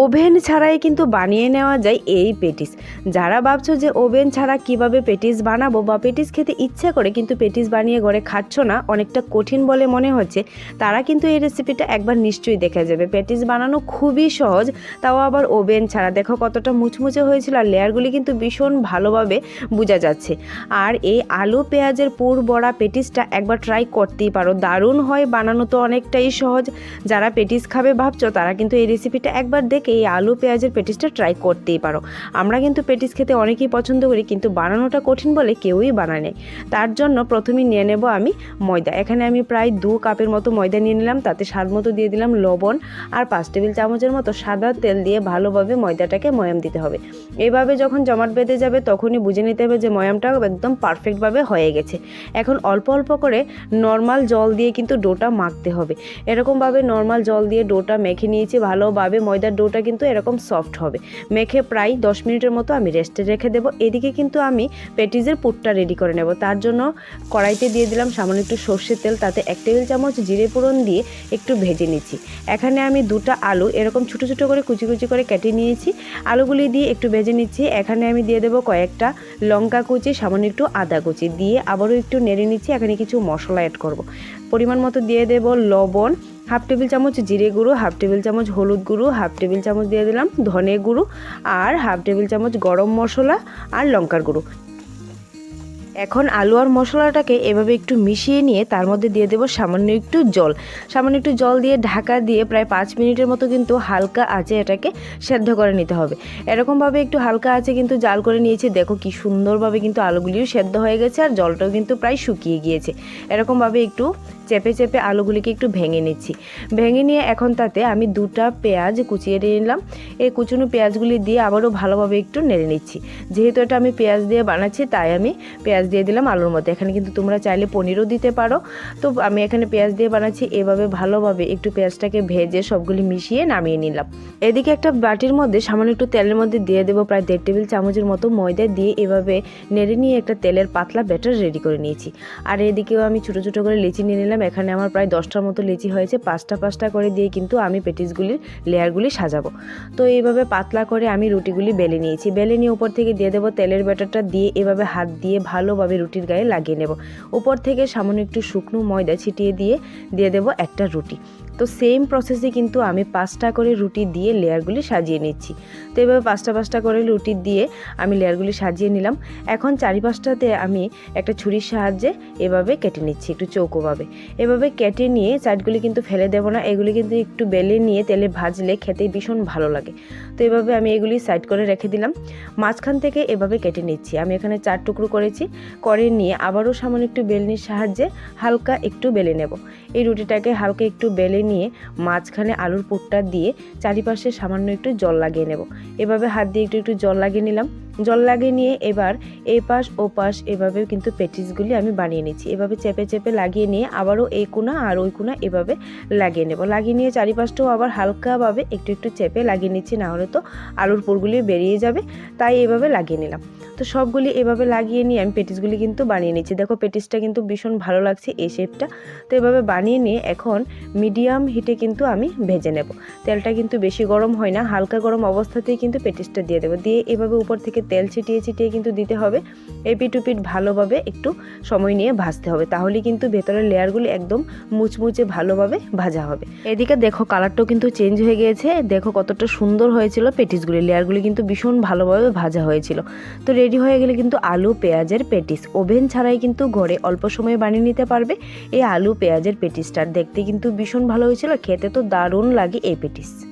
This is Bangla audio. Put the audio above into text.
ওভেন ছাড়াই কিন্তু বানিয়ে নেওয়া যায় এই পেটিস। যারা ভাবছ যে ওভেন ছাড়া কীভাবে পেটিস বানাবো বা পেটিস খেতে ইচ্ছে করে কিন্তু পেটিস বানিয়ে ঘরে খাচ্ছ না, অনেকটা কঠিন বলে মনে হচ্ছে, তারা কিন্তু এই রেসিপিটা একবার নিশ্চয়ই দেখে যাবে। পেটিস বানানো খুবই সহজ, তাও আবার ওভেন ছাড়া। দেখো কতটা মুচমুচে হয়েছিল আর লেয়ারগুলি কিন্তু ভীষণ ভালোভাবে বোঝা যাচ্ছে। আর এই আলু, পেঁয়াজের পুর, বড়া পেটিসটা একবার ট্রাই করতেই পারো। দারুণ হয়, বানানো তো অনেকটাই সহজ। যারা পেটিস খাবে ভাবছ, তারা কিন্তু এই রেসিপিটা একবার দেখে এই আলু, পেঁয়াজের পেটিসটা ট্রাই করতেই পারো। আমরা কিন্তু পেটিস খেতে অনেকেই পছন্দ করি, কিন্তু বানানোটা কঠিন বলে কেউই বানায় নেই। তার জন্য প্রথমেই নিয়ে নেব আমি ময়দা। এখানে আমি প্রায় দু কাপের মতো ময়দা নিয়ে নিলাম, তাতে স্বাদ মতো দিয়ে দিলাম লবণ আর পাঁচ টেবিল চামচের মতো সাদা তেল দিয়ে ভালোভাবে ময়দাটাকে ময়াম দিতে হবে। এভাবে যখন জমাট বেঁধে যাবে, তখনই বুঝে নিতে হবে যে ময়ামটা একদম পারফেক্টভাবে হয়ে গেছে। এখন অল্প অল্প করে নর্মাল জল দিয়ে কিন্তু ডোটা মাখতে হবে। এরকমভাবে নর্মাল জল দিয়ে ডোটা মেখে নিয়েছি, ভালোভাবে ময়দার ডোটা কিন্তু এরকম সফট হবে। মেখে প্রায় দশ মিনিটের মতো আমি রেস্টে রেখে দেবো। এদিকে কিন্তু আমি পেটিজের পুরটা রেডি করে নেব। তার জন্য কড়াইতে দিয়ে দিলাম সামান্য একটু সর্ষের তেল, তাতে এক টেবিল চামচ জিরে ফোড়ন দিয়ে একটু ভেজে নিচ্ছি। এখানে আমি দুটা আলু এরকম ছোটো ছোটো করে কুচি কুচি করে কেটে নিয়েছি। আলুগুলি দিয়ে একটু ভেজে নিচ্ছি। এখানে আমি দিয়ে দেবো কয়েকটা লঙ্কা কুচি, সামান্য একটু আদা কুচি। দিয়ে আবারও একটু নেড়ে নিচ্ছি। এখানে কিছু মশলা অ্যাড করব। পরিমাণ মতো দিয়ে দেব লবণ হাফ টেবিল চামচ জিরে গুঁড়ো, হাফ টেবিল চামচ হলুদ গুঁড়ো, হাফ টেবিল চামচ দিয়ে দিলাম ধনে গুঁড়ো আর হাফ টেবিল চামচ গরম মশলা আর লঙ্কার গুঁড়ো। এখন আলু আর মশলাটাকে এভাবে একটু মিশিয়ে নিয়ে তার মধ্যে দিয়ে দেবো সামান্য একটু জল। সামান্য একটু জল দিয়ে ঢাকা দিয়ে প্রায় পাঁচ মিনিটের মতো কিন্তু হালকা আছে এটাকে সেদ্ধ করে নিতে হবে। এরকমভাবে একটু হালকা আছে কিন্তু জাল করে নিয়েছি। দেখো কি সুন্দরভাবে কিন্তু আলুগুলিও সেদ্ধ হয়ে গেছে আর জলটাও কিন্তু প্রায় শুকিয়ে গিয়েছে। এরকমভাবে একটু চেপে চেপে আলুগুলিকে একটু ভেঙে নিচ্ছি। ভেঙে নিয়ে এখন তাতে আমি দুটা পেঁয়াজ কুচিয়ে নিলাম। এই কুচুনো পেঁয়াজগুলি দিয়ে আবারও ভালোভাবে একটু নেড়ে নিচ্ছি। যেহেতু এটা আমি পেঁয়াজ দিয়ে বানাচ্ছি, তাই আমি পেঁয়াজ দিয়ে দিলাম আলুর মধ্যে। এখানে কিন্তু তোমরা চাইলে পনিরও দিতে পারো। তো আমি এখানে পেঁয়াজ দিয়ে বানাচ্ছি। এভাবে ভালোভাবে একটু পেঁয়াজটাকে ভেজে সবগুলি মিশিয়ে নামিয়ে নিলাম। এদিকে একটা বাটির মধ্যে সামান্য একটু তেলের মধ্যে দিয়ে দেবো প্রায় দেড় টেবিল চামচের মতো ময়দা দিয়ে এভাবে নেড়ে নিয়ে একটা তেলের পাতলা ব্যাটার রেডি করে নিয়েছি। আর এদিকেও আমি ছোটো ছোটো করে লিচি নিয়ে নিলাম। এখানে আমার প্রায় দশটার মতো লিচি হয়েছে। পাঁচটা পাঁচটা করে দিয়ে কিন্তু আমি পেটিসগুলির লেয়ারগুলি সাজাবো। তো এইভাবে পাতলা করে আমি রুটিগুলি বেলে নিয়েছি। বেলে নিয়ে উপর থেকে দিয়ে দেবো তেলের ব্যাটারটা দিয়ে এভাবে হাত দিয়ে ভালোভাবে রুটির গায়ে লাগিয়ে নেব। উপর থেকে সামান্য একটু শুকনো ময়দা ছিটিয়ে দিয়ে দিয়ে দেবো একটা রুটি। তো সেম প্রসেসে কিন্তু আমি পাঁচটা করে রুটি দিয়ে লেয়ারগুলি সাজিয়ে নিচ্ছি। তো এভাবে পাঁচটা পাঁচটা করে রুটি দিয়ে আমি লেয়ারগুলি সাজিয়ে নিলাম। এখন চারিপাশটাতে আমি একটা ছুরির সাহায্যে এভাবে কেটে নিচ্ছি একটু চৌকোভাবে। এভাবে কেটে নিয়ে সাইডগুলি কিন্তু ফেলে দেবো না, এগুলি কিন্তু একটু বেলে নিয়ে তেলে ভাজলে খেতে ভীষণ ভালো লাগে। তো এভাবে আমি এগুলি সাইড করে রেখে দিলাম। মাঝখান থেকে এভাবে কেটে নিচ্ছি। আমি এখানে চার টুকরো করেছি, করে নিয়ে আবারও সামান্য একটু বেলনির সাহায্যে হালকা একটু বেলে নেব। এই রুটিটাকে হালকা একটু বেলে নিয়ে মাঝখানে আলুর পোটটা দিয়ে চারিপাশে সামান্য একটু জল লাগিয়ে নেব। এভাবে হাত দিয়ে একটু একটু জল লাগিয়ে নিলাম। জল লাগিয়ে নিয়ে এবার এই পাশ ও পাশ এভাবে কিন্তু পেটিসগুলি আমি বানিয়ে নিচ্ছি। এভাবে চেপে চেপে লাগিয়ে নিয়ে আবারও এই কোনা আর ওই কোনা এভাবে লাগিয়ে নেব। লাগিয়ে নিয়ে চারিপাশটাও আবার হালকাভাবে একটু একটু চেপে লাগিয়ে নিচ্ছি, না হলে তো আলুর পুরগুলি বেরিয়ে যাবে। তাই এভাবে লাগিয়ে নিলাম। তো সবগুলি এভাবে লাগিয়ে নিয়ে আমি পেটিসগুলি কিন্তু বানিয়ে নিচ্ছি। দেখো পেটিসটা কিন্তু ভীষণ ভালো লাগছে এই শেপটা। তো এভাবে বানিয়ে নিয়ে এখন মিডিয়াম হিটে কিন্তু আমি ভেজে নেব। তেলটা কিন্তু বেশি গরম হয় না, হালকা গরম অবস্থাতেই কিন্তু পেটিসটা দিয়ে দেবো। দিয়ে এভাবে উপর থেকে তেল ছিটিয়ে ছিটিয়ে কিন্তু দিতে হবে। এপিট উপিট ভালোভাবে একটু সময় নিয়ে ভাজতে হবে। তাহলে কিন্তু ভেতরের লেয়ারগুলি একদম মুচমুচে ভালোভাবে ভাজা হবে। এদিকে দেখো কালারটাও কিন্তু চেঞ্জ হয়ে গিয়েছে। দেখো কতটা সুন্দর হয়েছিল পেটিসগুলি। লেয়ারগুলি কিন্তু ভীষণ ভালোভাবে ভাজা হয়েছিল। তো রেডি হয়ে গেলে কিন্তু আলু, পেঁয়াজের পেটিস। ওভেন ছাড়াই কিন্তু ঘরে অল্প সময়ে বানিয়ে নিতে পারবে এই আলু, পেঁয়াজের পেটিসটার দেখতে কিন্তু ভীষণ ভালো হয়েছিল। খেতে তো দারুণ লাগে এই পেটিস।